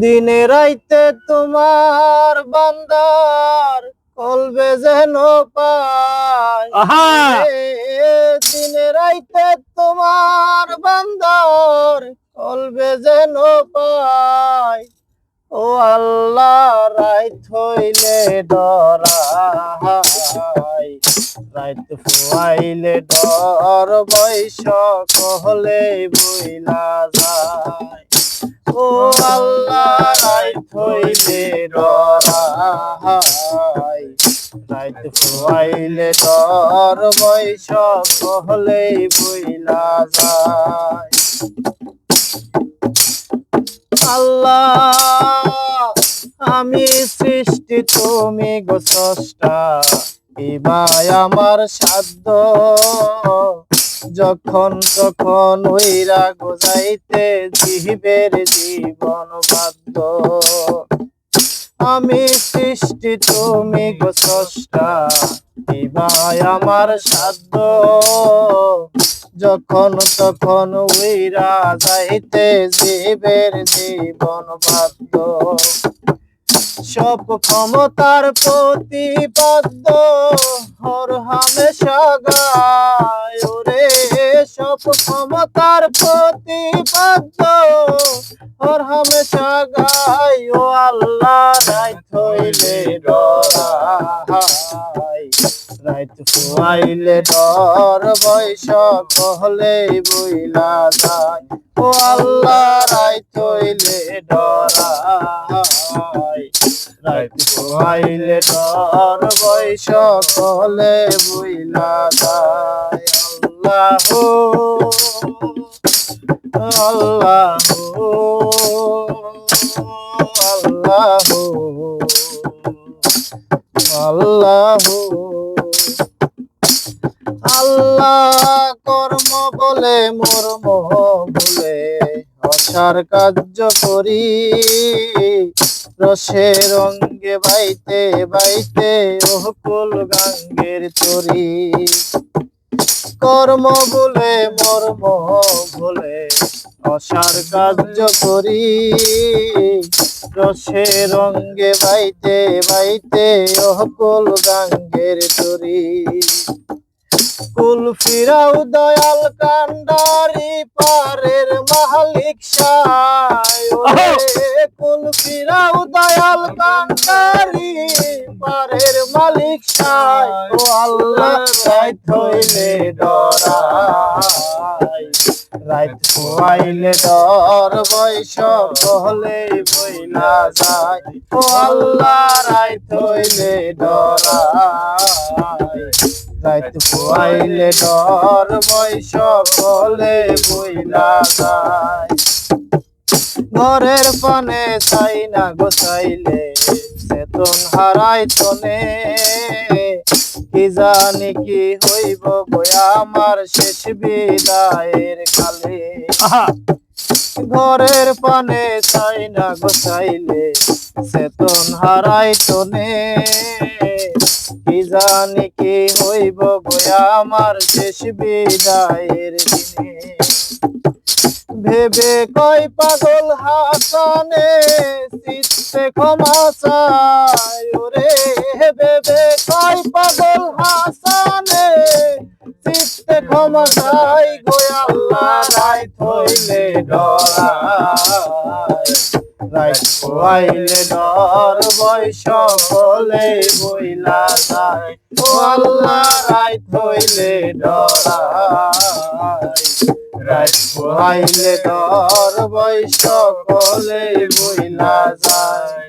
দিনে রাইতে তোমার বান্দার কলবে যেন পায়। দিনে রাইতে তোমার বান্দার কলবে যেন পায়। ও আল্লাহ রাইত হইলে ডরাই রাইত ফুয়াইলে ডর বৈশ কহলে বইলা যায়। ও আল্লাহ রাইত হইলে ডরাই রাইত ফুয়াইলে ডর কহলে বইলা যায়। আল্লাহ, আমি সৃষ্টি, তুমি গো স্রষ্টা, এবার আমার সাধ্য। যখন তখন ওইরা গোজাইতে জীবের জীবন বাধ্য। আমি সৃষ্টি, তুমি গো স্রষ্টা এবার আমার সাধ্য। যখন তখন উইরা যাইতে জীবের জীবন বাধ্য। সব ক্ষমতার প্রতিপাদ্য, হর হামেশা সব ক্ষমতার প্রতিপাদ্য। হর হামেশা গায় ও আল্লাহ রাই থইলে ডরাই রাইত ফুয়াইলে ডর বৈশ কহলে বইলা যায়। ও আল্লাহ, রাইত হইলে ডরাই রাইত ফুয়াইলে ডর বৈশ কহলে বইলা যায়। আল্লাহ আল্লাহ আল্লাহ কর্ম বলে মর্ম বলে অসার কার্য করি রসে রঙ্গে বাইতে বাইতে ওহকুল গাঙ্গের তরি কর্ম বলে, মর্ম বলে, অসার কার্য করি। রসে রঙ্গে বাইতে বাইতে অহকুল গাঙ্গের তরি। কুল ফিরাও দয়াল কান্ডারি, পারের মালিক কুল ফিরাও দয়াল কান্ডারি পারের মালিক সায় ও আল্লাহ রাইত হইলে ডরাই। রাইত খোয়াইলে ডর বৈশ কহলে বইলা যায়। ও আল্লাহ রাইত হইলে ডরাই। রাইত খোয়াইলে ডর বৈশ কলে বইলা যায়। ঘরের পানে চাই না গোসাইলে চেতন হারাই তনে। কি জানি কি হইব বয়া আমার শেষ বিদায়ের কালে। ঘরের পানে চাই না গোসাইলে চেতন হারাই তনে। কি জানি কি হইব বয়া আমার শেষ বিদায়ের দিনে। ভেবে কয় পাগল হাসানে? চিত্তে ক্ষমা চায় ওরে ভেবে কয় পাগল হাসানে? চিত্তে ক্ষমা চাই গোয়া আল্লাহ রাই থইলে ডরাই। রাই খোয়াইলে ডর বৈশ বলে বইলা যায়। আল্লাহ রাই থইলে ডরাই। রাত পোহাইলে ডর বৈশ কলে বইলা যায়।